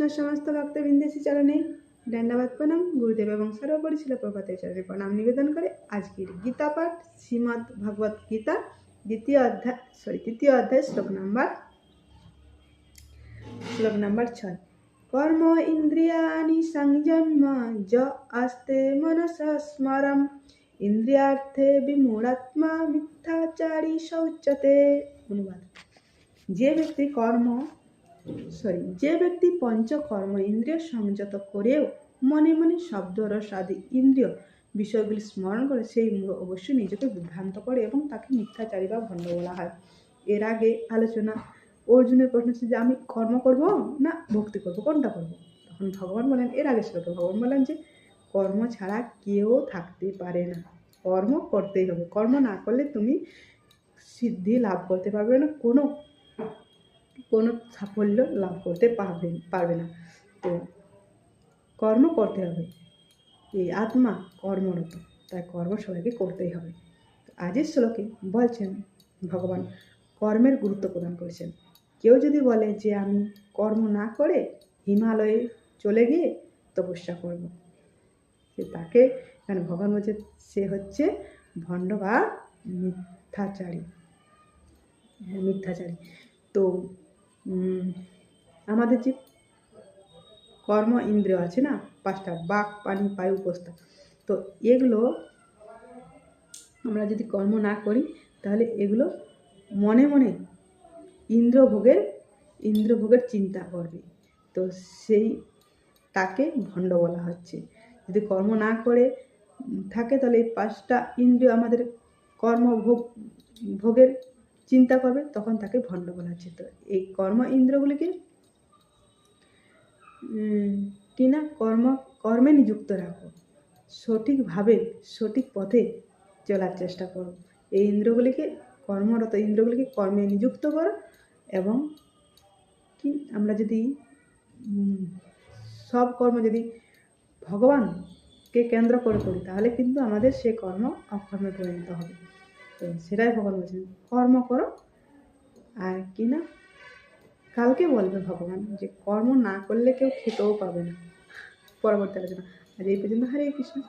কৃষ্ণের সমস্ত ভক্তবৃন্দেশী চরণে দণ্ডবাদ প্রণাম, গুরুদেব এবং সর্বোপরি ছিল প্রভাতের চরণে প্রণাম নিবেদন করে আজকের গীতা পাঠ, শ্রীমদ্ ভগবত গীতা, দ্বিতীয় অধ্যায় সরি তৃতীয় অধ্যায়, শ্লোক নাম্বার শ্লোক নাম্বার ছয়। কর্ম ইন্দ্রিয়াণি সংযম্য, য আস্তে মনস স্মরম, ইন্দ্রিয়ার্থে বিমূঢ়াত্মা মিথ্যাচারী শৌচতে। অনুবাদ। যে ব্যক্তি কর্ম সরি, যে ব্যক্তি পঞ্চকর্ম ইন্দ্রিয় সংযত করেও মনে মনে শব্দ, রস আদি ইন্দ্রিয় বিষয়গুলি স্মরণ করে, সেই মূঢ় অবশ্যই নিজেকে বিভ্রান্ত করে এবং তাকে মিথ্যাচারী বা ভণ্ড বলা হয়। এর আগে আলোচনা, অর্জুনের প্রশ্ন ছিল যে, আমি কর্ম করব না ভক্তি করব? কোনটা করব? তখন ভগবান বলেন, এর আগে শ্লোকে ভগবান বলেন যে, কর্ম ছাড়া কেউ থাকতে পারে না। কর্ম করতেই হবে। কর্ম না করলে তুমি সিদ্ধি লাভ করতে পারবে না। কোনো কোনো সাফল্য লাভ করতে পারবে পারবে না। তো কর্ম করতে হবে। এই আত্মা কর্মরত, তাই কর্ম সবাইকে করতেই হবে। আজের শ্লোকে বলছেন ভগবান, কর্মের গুরুত্ব প্রদান করেছেন। কেউ যদি বলে যে আমি কর্ম না করে হিমালয়ে চলে গিয়ে তপস্যা করব, সে তাকে মানে ভগবান বলছে, সে হচ্ছে ভণ্ড বা মিথ্যাচারী। মিথ্যাচারী। তো আমাদের যে কর্ম ইন্দ্রিয় আছে না, পাঁচটা বাক, পানি পায়ু প্রস্তাব তো এগুলো আমরা যদি কর্ম না করি, তাহলে এগুলো মনে মনে ইন্দ্রভোগের ইন্দ্রভোগের চিন্তা করবে। তো সেই তাকে ভণ্ড বলা হচ্ছে। যদি কর্ম না করে থাকে তাহলে এই পাঁচটা ইন্দ্রিয় আমাদের কর্মভোগ, ভোগের চিন্তা করবে, তখন তাকে ভণ্ড বলা হচ্ছে। তো এই কর্ম ইন্দ্রগুলিকে কি না কর্ম, কর্মে নিযুক্ত রাখো। সঠিকভাবে, সঠিক পথে চলার চেষ্টা করো। এই ইন্দ্রগুলিকে, কর্মরত ইন্দ্রগুলিকে কর্মে নিযুক্ত করো এবং কি, আমরা যদি সব কর্ম যদি ভগবানকে কেন্দ্র করে করি, তাহলে কিন্তু আমাদের সে কর্ম অকর্মে পরিণত হবে। তো সেটাই ভগবান বলছেন, কর্ম করো। আর কি না, কালকে বলবে ভগবান যে কর্ম না করলে কেউ খেতেও পাবে না। পরবর্তী আলোচনা। আজ এই পর্যন্ত, হরে কৃষ্ণ।